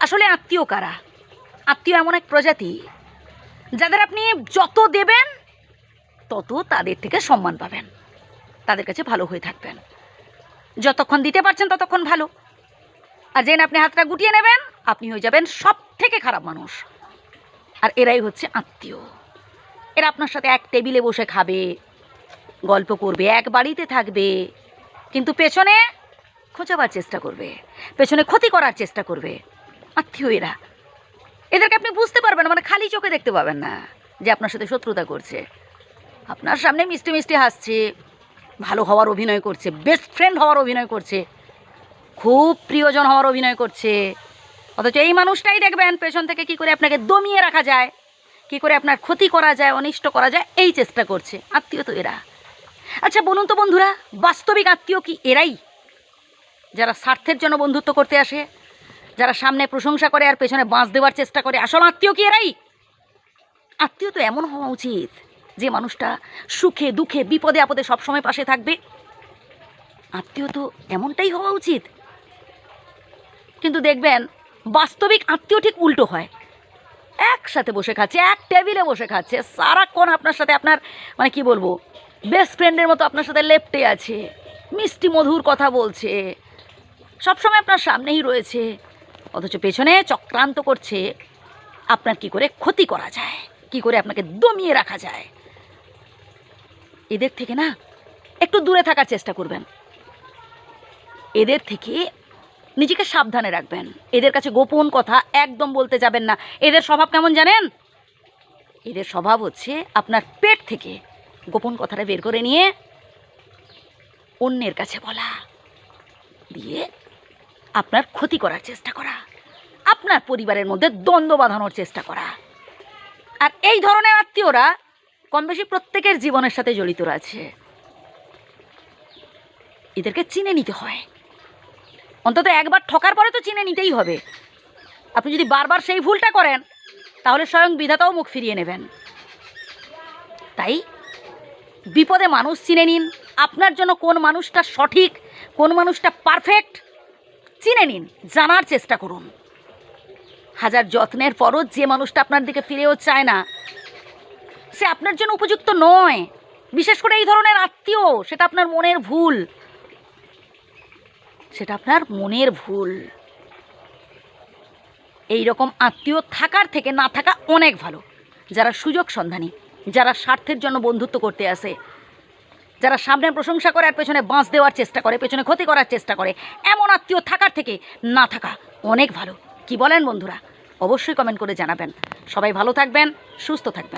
আসলে আত্মীয় কারা? আত্মীয় এমন এক প্রজাতি যাদের আপনি যত দেবেন, তত তাদের থেকে সম্মান পাবেন। তাদের কাছে ভালো হয়ে থাকবেন। যতক্ষণ দিতে পারছেন ততক্ষণ ভালো। আর যেন আপনি হাতটা গুটিয়ে নেবেন, আপনি হয়ে যাবেন সব থেকে খারাপ মানুষ। আর এরাই হচ্ছে আত্মীয়। এরা আপনার সাথে এক টেবিলে বসে খাবে, গল্প করবে, এক বাড়িতে থাকবে, কিন্তু পেছনে খোঁচাবার চেষ্টা করবে, পেছনে ক্ষতি করার চেষ্টা করবে। আত্মীয় এরা এদেরকে আপনি বুঝতে পারবেন মানে খালি চোখে দেখতে পাবেন না যে আপনার সাথে শত্রুতা করছে। আপনার সামনে মিষ্টি মিষ্টি হাসছে, ভালো হওয়ার অভিনয় করছে বেস্ট ফ্রেন্ড হওয়ার অভিনয় করছে, খুব প্রিয়জন হওয়ার অভিনয় করছে। অথচ এই মানুষটাই দেখবেন পেছন থেকে কি করে আপনাকে দমিয়ে রাখা যায়, কি করে আপনার ক্ষতি করা যায়, অনিষ্ট করা যায়, এই চেষ্টা করছে। আত্মীয় তো এরা। আচ্ছা বলুন তো বন্ধুরা, বাস্তবিক আত্মীয় কি এরাই? যারা স্বার্থের জন্য বন্ধুত্ব করতে আসে যারা সামনে প্রশংসা করে আর পেছনে বাঁশ দেওয়ার চেষ্টা করে, আসল আত্মীয় কি এরাই? আত্মীয় তো এমন হওয়া উচিত যে মানুষটা সুখে, দুঃখে, বিপদে, আপদে সবসময় পাশে থাকবে। আত্মীয় তো এমনটাই হওয়া উচিত। কিন্তু দেখবেন, বাস্তবিক আত্মীয় ঠিক উল্টো হয়। একসাথে বসে খাচ্ছে, এক টেবিলে বসে খাচ্ছে, সারাক্ষণ আপনার সাথে আপনার মানে কি বলব বেস্ট ফ্রেন্ডের মতো আপনার সাথে লেপটে আছে, মিষ্টি মধুর কথা বলছে, সবসময় আপনার সামনেই রয়েছে। অথচ পেছনে চক্রান্ত করছে। আপনার কি করে ক্ষতি করা যায়? কি করে আপনাকে দমিয়ে রাখা যায়? এদের থেকে না একটু দূরে থাকার চেষ্টা করবেন। এদের থেকে নিজেকে সাবধানে রাখবেন। এদের কাছে গোপন কথা একদম বলতে যাবেন না। এদের স্বভাব কেমন জানেন? এদের স্বভাব হচ্ছে আপনার পেট থেকে গোপন কথাটা বের করে নিয়ে অন্যের কাছে বলা। দিয়ে আপনার ক্ষতি করার চেষ্টা করা। আপনার পরিবারের মধ্যে দ্বন্দ্ব বাঁধানোর চেষ্টা করা। আর এই ধরনের আত্মীয়রা কম বেশি প্রত্যেকের জীবনের সাথে জড়িত আছে এদেরকে চিনে নিতে হয়। অন্তত একবার ঠকার পরে তো চিনে নিতেই হবে। আপনি যদি বারবার সেই ভুলটা করেন, তাহলে স্বয়ং বিধাতাও মুখ ফিরিয়ে নেবেন। তাই বিপদে মানুষ চিনে নিন, আপনার জন্য কোন মানুষটা সঠিক, কোন মানুষটা পারফেক্ট, চিনে নিন, জানার চেষ্টা করুন। হাজার যত্নের পরও যে মানুষটা আপনার দিকে ফিরেও চায় না। সে আপনার জন্য উপযুক্ত নয়। বিশেষ করে এই ধরনের আত্মীয়, সেটা আপনার মনের ভুল। সেটা আপনার মনের ভুল। এই রকম আত্মীয় থাকার থেকে না থাকা অনেক ভালো। যারা সুযোগ সন্ধানী, যারা স্বার্থের জন্য বন্ধুত্ব করতে আসে, যারা সামনে প্রশংসা করে আর পেছনে বাঁশ দেওয়ার চেষ্টা করে, পেছনে ক্ষতি করার চেষ্টা করে, এমন আত্মীয় থাকার থেকে না থাকা অনেক ভালো। কি বলেন বন্ধুরা? অবশ্যই কমেন্ট করে জানাবেন। সবাই ভালো থাকবেন সুস্থ থাকবেন।